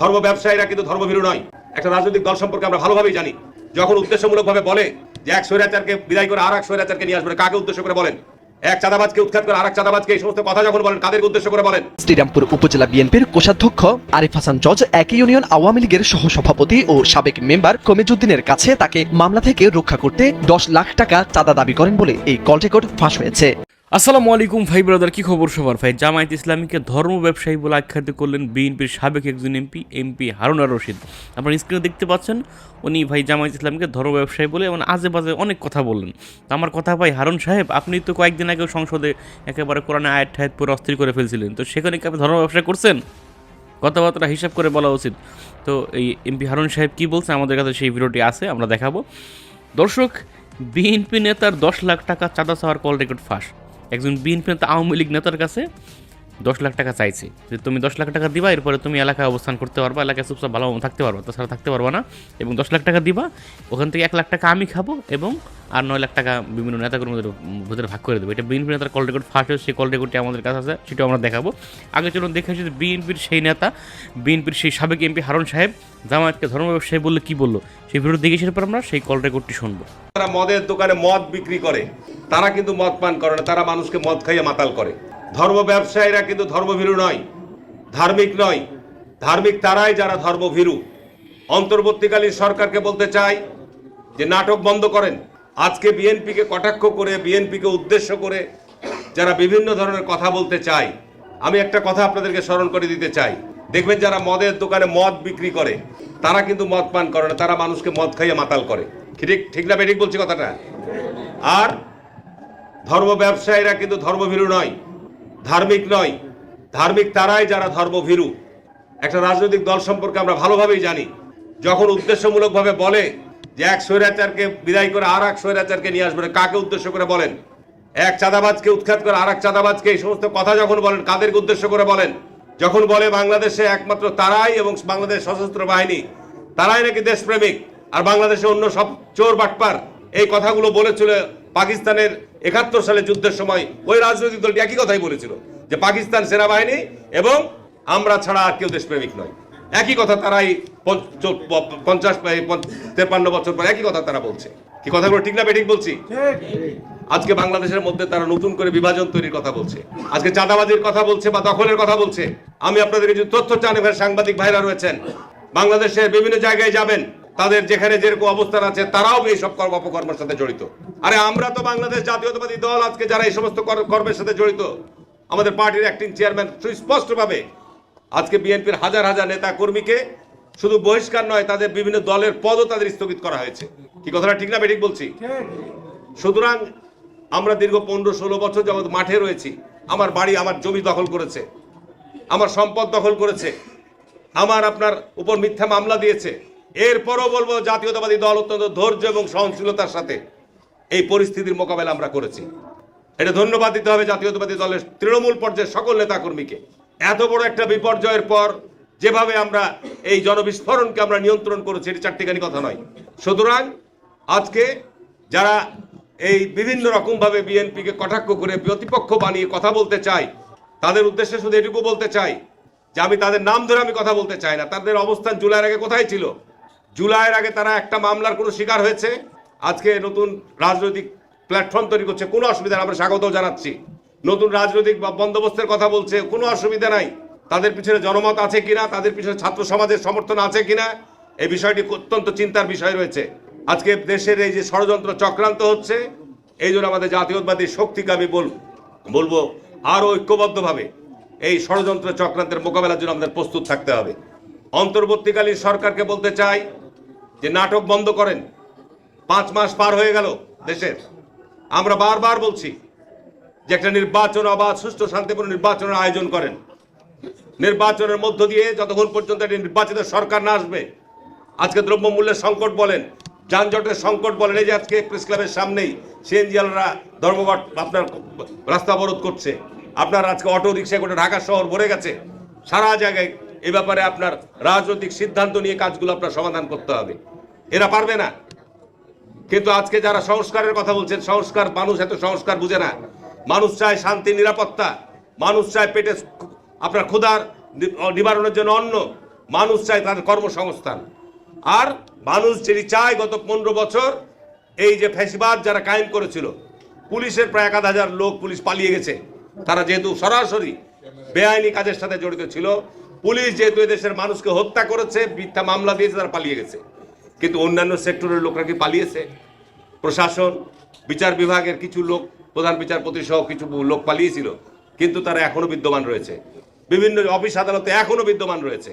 ধর্ম ব্যবসায়ীরা কিন্তু ধর্মভীরু নয়। একটা রাজনৈতিক দল সম্পর্কে আমরা ভালোভাবেই জানি। যখন উদ্দেশ্যমূলকভাবে বলে যে এক স্বৈরাচারকে বিদায় করে আর এক স্বৈরাচারকে নিয়ে আসবে কাকে উদ্দেশ্য করে বলেন? এক চাঁদাবাজকে উৎখাত করে আর এক চাঁদাবাজকে এই সমস্ত কথা যখন বলেন, কাদেরকে উদ্দেশ্য করে বলেন? শ্রীরামপুর উপজেলা বিএনপির কোষাধ্যক্ষ আরিফ হাসান জজ একই ইউনিয়ন আওয়ামী লীগের সহসভাপতি ও সাবেক মেম্বার কমিজুদ্দিনের কাছে তাকে মামলা থেকে রক্ষা করতে দশ লাখ টাকা চাঁদা দাবি করেন বলে এই কল রেকর্ড ফাঁস হয়েছে। আসসালামু আলাইকুম ভাই ব্রাদার, কি খবর সবার? ভাই, জামায়াত ইসলামীকে ধর্ম ব্যবসায়ী বলে আখ্যায়িত করলেন বিএনপির সাবেক একজন এমপি এমপি হারুন রশিদ। আপনারা স্ক্রিনে দেখতে পাচ্ছেন, উনি ভাই জামায়াত ইসলামীকে ধর্ম ব্যবসায়ী বলে এবং আজে বাজে অনেক কথা বললেন তো আমার কথা ভাই, হারুন সাহেব, আপনি তো কয়েকদিন আগেও সংসদে একেবারে কোরআনে আয়াত ঠায়াত পুরো অস্থির করে ফেলছিলেন। তো সেখানে কি আপনি ধর্ম ব্যবসা করছেন? কথাবার্তা হিসাব করে বলা উচিত। তো এই এমপি হারুন সাহেব কি বলছে? আমাদের কাছে সেই ভিডিওটি আছে, আমরা দেখাবো। দর্শক, বিএনপি নেতার দশ লাখ টাকা চাঁদা চাওয়ার কল রেকর্ড ফাঁস। একজন বিএনপি নেতা, আওয়ামী লীগ নেতার কাছে দশ লাখ টাকা চাইছে। যে তুমি দশ লাখ টাকা দিবা, এরপরে তুমি এলাকায় অবস্থান করতে পারবা, এলাকায় চুপচাপ ভালো থাকতে পারবা, তাছাড়া থাকতে পারবা না। এবং দশ লাখ টাকা দিবা, ওখান থেকে এক লাখ টাকা আমি খাব এবং আর নয় লাখ টাকা বিভিন্ন নেতাকর্মীদের ভিতরে ভাগ করে দেবো। এটা বিএনপি নেতার কল রেকর্ড ফার্স্ট সেই কল রেকর্ডটি আমাদের কাছে আছে, সেটাও আমরা দেখাবো। আগে চলুন দেখে আসি বিএনপির সেই নেতা, বিএনপির সেই সাবেক এমপি হারুন সাহেব, জামায়াতকে ধর্ম ব্যবসায়ী বললে কি বলল? সেই ভিডিও দেখে এসে পর আমরা সেই কল রেকর্ডটি শুনব। তারা মদের দোকানে মদ বিক্রি করে, তারা কিন্তু মদ পান করে না, তারা মানুষকে মদ খাইয়ে মাতাল করে। ধর্ম ব্যবসায়ীরা কিন্তু ধর্মভীরু নয়, ধার্মিক নয়। ধার্মিক তারাই যারা ধর্মভীরু। অন্তর্বর্তীকালীন সরকারকে বলতে চাই যে নাটক বন্ধ করেন আজকে বিএনপিকে কটাক্ষ করে, বিএনপিকে উদ্দেশ্য করে যারা বিভিন্ন ধরনের কথা বলতে চায়, আমি একটা কথা আপনাদেরকে স্মরণ করে দিতে চাই। দেখবেন যারা মদের দোকানে মদ বিক্রি করে, তারা কিন্তু মদ পান করে না, তারা মানুষকে মদ খাইয়ে মাতাল করে। ঠিক ঠিক না বেঠিক বলছি কথাটা? আর ধর্ম ব্যবসায়ীরা কিন্তু ধর্মভীরু নয়, ধার্মিক নয়। ধার্মিক তারাই যারা ধর্মভীরু। একটা রাজনৈতিক দল সম্পর্কে আমরা ভালোভাবেই জানি। যখন উদ্দেশ্যমূলকভাবে বলে যে এক স্বৈরাচারকে বিদায় করে আর এক স্বৈরাচারকে নিয়ে আসবে কাকে উদ্দেশ্য করে বলেন? এক চাঁদাবাজকে উৎখাত করে আর এক চাঁদাবাজকে এই সমস্ত কথা যখন বলেন, কাদেরকে উদ্দেশ্য করে বলেন? যখন বলে বাংলাদেশে একমাত্র তারাই এবং বাংলাদেশ সশস্ত্র বাহিনী, তারাই নাকি দেশপ্রেমিক? আর বাংলাদেশে অন্য সব চোর বাটপার, এই কথাগুলো বলেছিল পাকিস্তানের একাত্তর সালে যুদ্ধের সময়। ওই রাজনৈতিক দলটি একই কথাই বলেছিল, যে পাকিস্তান সেনাবাহিনী এবং আমরা ছাড়া আর কেউ দেশপ্রেমিক নয়। একই কথা তারাই পঞ্চাশ তেপান্ন বছর পর একই কথা তারা বলছে। কি কথাগুলো ঠিক না বেঠিক বলছি? আজকে বাংলাদেশের মধ্যে তারা নতুন করে বিভাজন তৈরির কথা বলছে। আজকে চাঁদাবাজির কথা বলছে বা দখলের কথা বলছে। আমি আপনাদের কিছু তথ্য চান এখানে সাংবাদিক ভাইরা রয়েছেন, বাংলাদেশের বিভিন্ন জায়গায় যাবেন, তাদের যেখানে যেরকম অবস্থান আছে, তারাও এই সব কর্ম অপকর্মের সাথে জড়িত। আরে আমরা তো বাংলাদেশ জাতীয়তাবাদী দল আজকে যারা এই সমস্ত কর্মের সাথে জড়িত, আমাদের পার্টির অ্যাক্টিং চেয়ারম্যান সুস্পষ্টভাবে আজকে বিএনপির হাজার হাজার নেতা কর্মীকে শুধু বহিষ্কার নয়, তাদের বিভিন্ন দলের পদও তাদের স্থগিত করা হয়েছে। কি কথাটা ঠিক না, বেঠিক বলছি? সুতরাং আমরা দীর্ঘ পনেরো ষোলো বছর যাবৎ মাঠে রয়েছি। আমার বাড়ি, আমার জমি দখল করেছে। আমার সম্পদ দখল করেছে। আমার আপনার উপর মিথ্যা মামলা দিয়েছে। এরপরও বলব, জাতীয়তাবাদী দল অত্যন্ত ধৈর্য এবং সহনশীলতার সাথে এই পরিস্থিতির মোকাবেলা আমরা করেছি। এটা ধন্যবাদ দিতে হবে জাতীয়তাবাদী দলের তৃণমূল পর্যায়ের সকল নেতাকর্মীকে। এত বড় একটা বিপর্যয়ের পর যেভাবে আমরা এই জনবিস্ফোরণকে আমরা নিয়ন্ত্রণ করেছি, এটি চারটিখানি কথা নয়। সুতরাং আজকে যারা এই বিভিন্ন রকমভাবে বিএনপিকে কটাক্ষ করে প্রতিপক্ষ বানিয়ে কথা বলতে চায়, তাদের উদ্দেশ্যে শুধু এটুকু বলতে চাই যে আমি তাদের নাম ধরে আমি কথা বলতে চাই না। তাদের অবস্থান জুলাইয়ের আগে কোথায় ছিল? জুলাইয়ের আগে তারা একটা মামলার কোনো শিকার হয়েছে? আজকে নতুন রাজনৈতিক প্ল্যাটফর্ম তৈরি করছে, কোনো অসুবিধা আমরা স্বাগত জানাচ্ছি। নতুন রাজনৈতিক বন্দোবস্তের কথা বলছে, কোনো অসুবিধা নাই। তাদের পিছনে জনমত আছে কিনা, তাদের পিছনে ছাত্র সমাজের সমর্থন আছে কিনা এই বিষয়টি অত্যন্ত চিন্তার বিষয় রয়েছে। আজকে দেশের এই যে ষড়যন্ত্র চক্রান্ত হচ্ছে, এই জন্য আমাদের জাতীয়তাবাদী শক্তিকে আমি বল, বলব আরও ঐক্যবদ্ধভাবে এই ষড়যন্ত্র চক্রান্তের মোকাবেলার জন্য আমাদের প্রস্তুত থাকতে হবে। অন্তর্বর্তীকালীন সরকারকে বলতে চাই যে নাটক বন্ধ করেন। পাঁচ মাস পার হয়ে গেল দেশের। আমরা বারবার বলছি যে একটা নির্বাচন অবাধ, সুষ্ঠু, শান্তিপূর্ণ নির্বাচনের আয়োজন করেন। নির্বাচনের মধ্য দিয়ে যতক্ষণ পর্যন্ত একটি নির্বাচিত সরকার না আসবে, আজকে দ্রব্যমূল্যের সংকট বলেন, যানজটের সংকট বলেন, এই যে আজকে প্রেস ক্লাবের সামনেই সিএনজিয়ালরা ধর্মঘট আপনার রাস্তা অবরোধ করছে। আপনার আজকে অটো রিক্সা করে ঢাকা শহর ভরে গেছে। সারা জায়গায় এ ব্যাপারে আপনার রাজনৈতিক সিদ্ধান্ত নিয়ে কাজগুলো আপনার সমাধান করতে হবে। এরা পারবে না। কিন্তু আজকে যারা সংস্কারের কথা বলছেন, সংস্কার মানুষ এত সংস্কার বুঝে না। মানুষ চায় শান্তি, নিরাপত্তা। মানুষ চায় পেটে আপনার ক্ষুধার নিবারণের জন্য অন্ন। মানুষ চায় তাদের কর্মসংস্থান। আর মানুষ যেটি চায় গত পনেরো বছর এই যে ফ্যাসিবাদ যারা কায়েম করেছিল, পুলিশের প্রায় এক আধ হাজার লোক পুলিশ পালিয়ে গেছে। তারা যেহেতু সরাসরি বেআইনি কাজের সাথে জড়িত ছিল, পুলিশ যেহেতু এদেশের মানুষকে হত্যা করেছে, মিথ্যা মামলা দিয়েছে, তারা পালিয়ে গেছে। কিন্তু অন্যান্য সেক্টরের লোকরা কি পালিয়েছে? প্রশাসন, বিচার বিভাগের কিছু লোক প্রধান বিচারপতি সহ কিছু লোক পালিয়েছিল, কিন্তু তারা এখনও বিদ্যমান রয়েছে। বিভিন্ন অফিস আদালতে এখনও বিদ্যমান রয়েছে।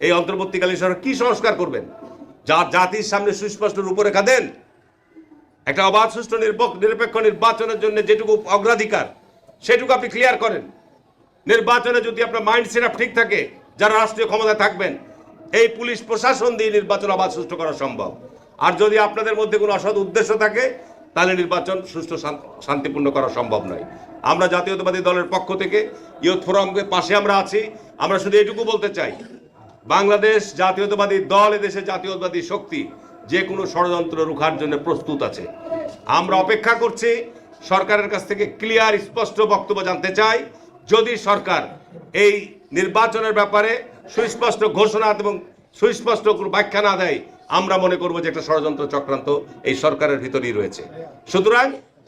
এই অন্তর্বর্তীকালীন সরকার কি সংস্কার করবেন? যা জাতির সামনে সুস্পষ্ট রূপরেখা দেন? একটা অবাধ, সুষ্ঠু, নিরপেক্ষ নির্বাচনের জন্য যেটুকু অগ্রাধিকার, সেটুকু আপনি ক্লিয়ার করেন। নির্বাচনে যদি আপনার মাইন্ড সেট ঠিক থাকে, যারা রাষ্ট্রীয় ক্ষমতায় থাকবেন, এই পুলিশ প্রশাসন দিয়ে নির্বাচন আবার সুষ্ঠু করা সম্ভব। আর যদি আপনাদের মধ্যে কোনো অসৎ উদ্দেশ্য থাকে তাহলে নির্বাচন সুষ্ঠু শান- শান্তিপূর্ণ করা সম্ভব নয়। আমরা জাতীয়তাবাদী দলের পক্ষ থেকে ইয়ুথ ফোরামের পাশে আমরা আছি। আমরা শুধু এটুকু বলতে চাই, বাংলাদেশ জাতীয়তাবাদী দল এদেশে জাতীয়তাবাদী শক্তি যে কোনো ষড়যন্ত্র রুখার জন্য প্রস্তুত আছে। আমরা অপেক্ষা করছি, সরকারের কাছ থেকে ক্লিয়ার, স্পষ্ট বক্তব্য জানতে চাই। যদি সরকার এই নির্বাচনের ব্যাপারে সুস্পষ্ট ঘোষণা এবং সুস্পষ্ট ব্যাখ্যা না দেয় আমরা মনে করব যে একটা ষড়যন্ত্র চক্রান্ত এই সরকারের ভিতরেই রয়েছে সুতরাং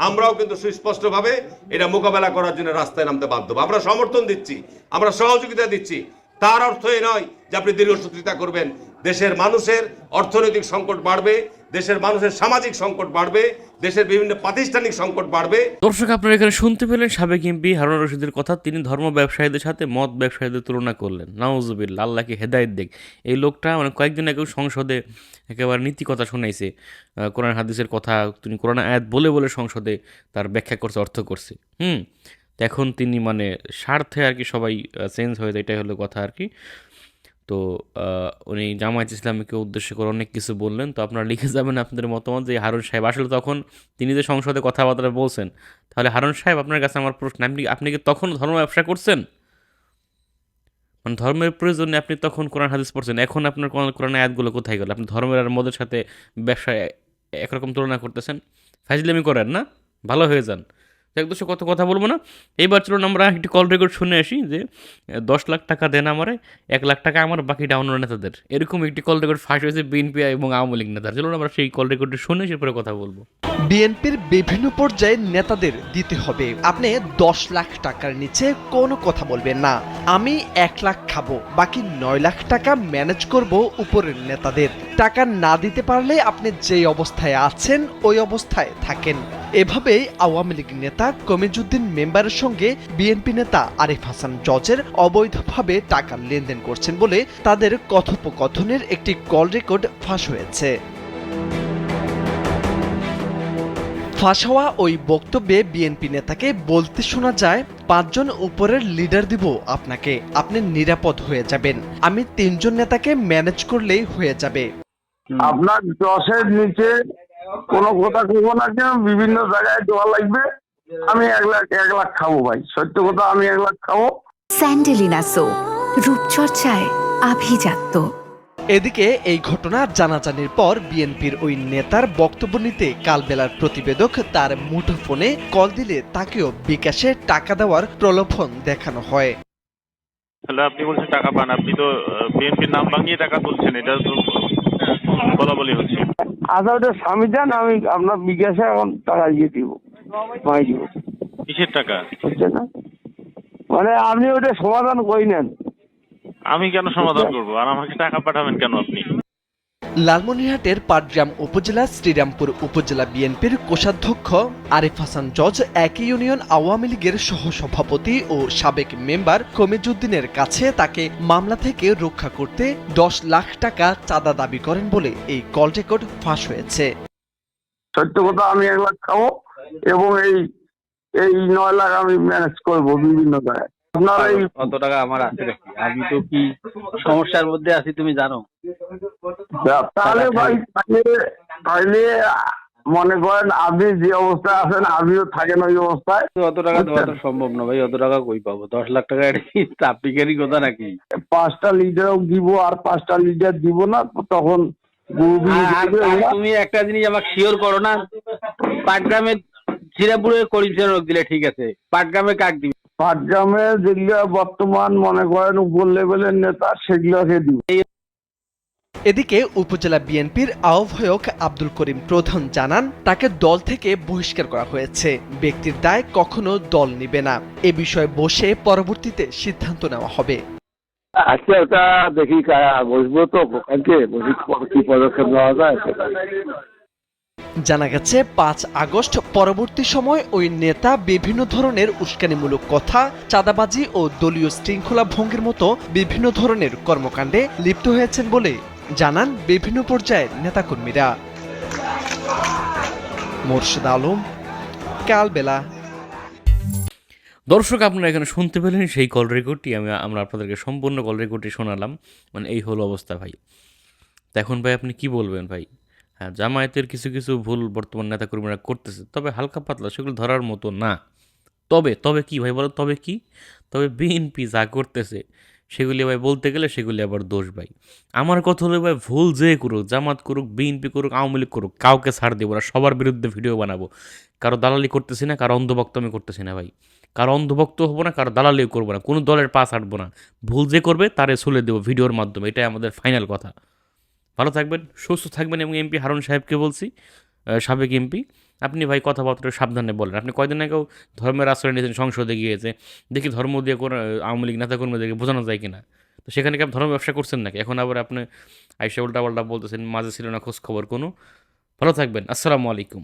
আমরাও কিন্তু সুস্পষ্টভাবে এটা মোকাবেলা করার জন্য রাস্তায় নামতে বাধ্য। আমরা সমর্থন দিচ্ছি, আমরা সহযোগিতা দিচ্ছি তার অর্থ এ নয় যে আপনি দীর্ঘসূত্রিতা করবেন, দেশের মানুষের অর্থনৈতিক সংকট বাড়বে, দেশের মানুষের সামাজিক সংকট বাড়বে, দেশের বিভিন্ন প্রাতিষ্ঠানিক সংকট বাড়বে। দর্শক, আপনারা এখানে শুনতে পেলেন সাবেক এমপি হারুন রশিদের কথা। তিনি ধর্ম ব্যবসায়ীদের সাথে মদ ব্যবসায়ীদের তুলনা করলেন। নাউজুবিল্লা আল্লাহকে হেদায়ত দেখ এই লোকটা মানে কয়েকদিন আগেও সংসদে একেবারে নীতি কথা শোনাইছে কোরআন হাদিসের কথা তিনি কোরআন আয়াত বলে বলে সংসদে তার ব্যাখ্যা করছে, অর্থ করছে। হুম এখন তিনি মানে স্বার্থে আর কি সবাই চেঞ্জ হয়ে যায়, এটাই হলো কথা আর কি। তো উনি জামায়াত ইসলামীকে উদ্দেশ্য করে অনেক কিছু বললেন। তো আপনারা লিখে যাবেন আপনাদের মতামত যে হারুন সাহেব, আসলে তখন তিনি যে সংসদে কথাবার্তা বলছেন, তাহলে হারুন সাহেব আপনার কাছে আমার প্রশ্ন, আপনি আপনি কি তখন ধর্ম ব্যবসা করছেন? মানে ধর্মের প্রয়োজনে আপনি তখন কোরআন, হাদিস পড়ছেন। এখন আপনার কোরআন আয়াতগুলো কোথায় গেল? আপনি ধর্মের আর মদের সাথে ব্যবসায় একরকম তুলনা করতেছেন? ফাইজলামি করেন না? ভালো হয়ে যান। এক সে কত কথা বলব না? এইবার চলুন আমরা একটি কল রেকর্ড শুনে আসি যে দশ লাখ টাকা দেন আমারে, এক লাখ টাকা আমার, বাকি ডাউন নেতাদের এরকম একটি কল রেকর্ড ফাঁস হয়েছে বিএনপি এবং আওয়ামী লীগ নেতার। চলুন আমরা সেই কল রেকর্ডটি শুনে সেরপরে কথা বলব। বিএনপির বিভিন্ন পর্যায়ে নেতাদের দিতে হবে। আপনি দশ লাখ টাকার নিচে কোনো কথা বলবেন না। আমি এক লাখ খাব, বাকি নয় লাখ টাকা ম্যানেজ করব উপরের নেতাদের। টাকা না দিতে পারলে আপনি যেই অবস্থায় আছেন, ওই অবস্থায় থাকেন। এভাবেই আওয়ামী লীগ নেতা কমিজুদ্দিন মেম্বারের সঙ্গে বিএনপি নেতা আরিফ হাসান জজের অবৈধভাবে টাকা লেনদেন করছেন বলে তাদের কথোপকথনের একটি কল রেকর্ড ফাঁস হয়েছে। ফাঁস হওয়া ওই বক্তব্যে বিএনপি নেতাকে বলতে শোনা যায় পাঁচজন উপরের লিডার দিব আপনাকে আপনি নিরাপদ হয়ে যাবেন। আমি তিনজন নেতাকে ম্যানেজ করলেই হয়ে যাবে। আপনার দশের নিচে কোনো কথা কব না কেন বিভিন্ন জায়গায় দেওয়া লাগবে। আমি এক লাখ এক লাখ খাব ভাই সত্য কথা আমি এক লাখ খাব। স্যান্ডেলিনা সো রূপচর্চায় আভিজাত্য। এদিকে এই ঘটনা জানাজানির পর বিএনপির ওই নেতার বক্তব্য নিতে কালবেলার প্রতিবেদক তার মুঠোফোনে কল দিলে তাকেও বিকাশে টাকা দেওয়ার প্রলোভন দেখানো হয়। তাহলে আপনি বলছেন টাকা পান আপনি তো বিএনপির নাম ভাঙিয়ে টাকা তুলছেন এটা তো বলা বলি হচ্ছে। আচ্ছা ওটা স্বামী যান আমি আপনার বিকাশে এখন টাকা দিয়ে দিব দিব। কিসের টাকা? বুঝছে না? মানে আপনি ওটা সমাধান করে নেন। আমি কেন সমাধান করব? আর আমাকে টাকা পাঠাবেন কেন আপনি? লালমনিরহাটের পাটগ্রাম উপজেলা শ্রীরামপুর উপজেলা বিএনপির কোষাধ্যক্ষ আরিফ হাসান জজ একই ইউনিয়ন আওয়ামী লীগের সহসভাপতি ও সাবেক মেম্বার কমিজুদ্দিনের কাছে তাকে মামলা থেকে রক্ষা করতে দশ লাখ টাকা চাঁদা দাবি করেন বলে এই কল রেকর্ড ফাঁস হয়েছে। সত্য কথা আমি এক লাখ খাব এবং এই এই নয় লাখ আমি ম্যানেজ করব বিভিন্ন জায়গায়। আপনার এই কত টাকা আমার আছে নাকি আমি তো কি সমস্যার মধ্যে আছি তুমি জানো। তাহলে ভাই তাহলে মনে করেন আপনি যে অবস্থায় আছেন আপনিও থাকেন ওই অবস্থায়। অত টাকা দেওয়া তো সম্ভব না ভাই অত টাকা কই পাবো? দশ লাখ টাকা কি কথা নাকি? পাঁচটা লিডারও দিব আর পাঁচটা লিটার দিব না তখন তুমি একটা জিনিস আমাকে শিওর করো না পাটগ্রামে চিরাপুরে করিম দিলে ঠিক আছে পাটগ্রামে কাক দিবে? পাটগ্রামে যেগুলো বর্তমান মনে করেন উপর লেভেলের নেতা সেগুলোকে দিব। এদিকে উপজেলা বিএনপির আহ্বায়ক আব্দুল করিম প্রধান জানান তাকে দল থেকে বহিষ্কার করা হয়েছে। ব্যক্তির দায় কখনো দল নিবে না। এ বিষয়ে বসে পরবর্তীতে সিদ্ধান্ত নেওয়া হবে। আজকে ওটা দেখি বসবো তো কি পদক্ষেপ নেওয়া যায় জানা গেছে, পাঁচ আগস্ট পরবর্তী সময় ওই নেতা বিভিন্ন ধরনের উস্কানিমূলক কথা, চাঁদাবাজি ও দলীয় শৃঙ্খলা ভঙ্গের মতো বিভিন্ন ধরনের কর্মকাণ্ডে লিপ্ত হয়েছেন বলে জানান বিভিন্ন পর্যায়ের নেতাকর্মীরা। মোর্শেদ আলম, কালবেলা। দর্শক, আপনারা এখানে শুনতে পেলেন সেই কল রেকর্ডটি। আমি, আমরা আপনাদেরকে সম্পূর্ণ কল রেকর্ডটি শোনালাম। মানে এই হলো অবস্থা ভাই। এখন ভাই আপনি কি বলবেন ভাই? হ্যাঁ জামায়াতের কিছু কিছু ভুল বর্তমান নেতাকর্মীরা করতেছে। তবে হালকা পাতলা, সেগুলো ধরার মতো না। তবে তবে কি ভাই বলো, তবে কি? তবে বিএনপি যা করতেছে, সেগুলি ভাই বলতে গেলে সেগুলি আবার দোষ ভাই। আমার কথা হলো ভাই, ভুল যে করুক, জামাত করুক বিএনপি করুক, আওয়ামী লীগ করুক, কাউকে ছাড় দেবো না, সবার বিরুদ্ধে ভিডিও বানাবো। কারও দালালি করতেছি না, কারও অন্ধভক্ত আমি করতেছি না ভাই। কারও অন্ধভক্ত হব না, কারও দালালিও করব না, কোনো দলের পাশ হাঁটবো না। ভুল যে করবে, তারে ছুলে দেবো ভিডিওর মাধ্যমে, এটাই আমাদের ফাইনাল কথা। ভালো থাকবেন, সুস্থ থাকবেন এবং এমপি হারুন সাহেবকে বলছি সাবেক এমপি। আপনি ভাই কথাবার্তা সাবধানে বলেন। আপনি কয়দিন আগেও ধর্মের আশ্রয় নিয়েছেন, সংসদে গিয়েছে। দেখি ধর্ম দিয়ে কোনো আওয়ামী লীগ নেতা কর্মীদেরকে বোঝানো যায় কিনা। তো সেখানে কি আপনি ধর্ম ব্যবসা করছেন নাকি? এখন আবার আপনি আইসা উল্টা পাল্টা বলতেছেন, মাঝে ছিল না, খোঁজ খবর কোনো। ভালো থাকবেন, আসসালামু আলাইকুম।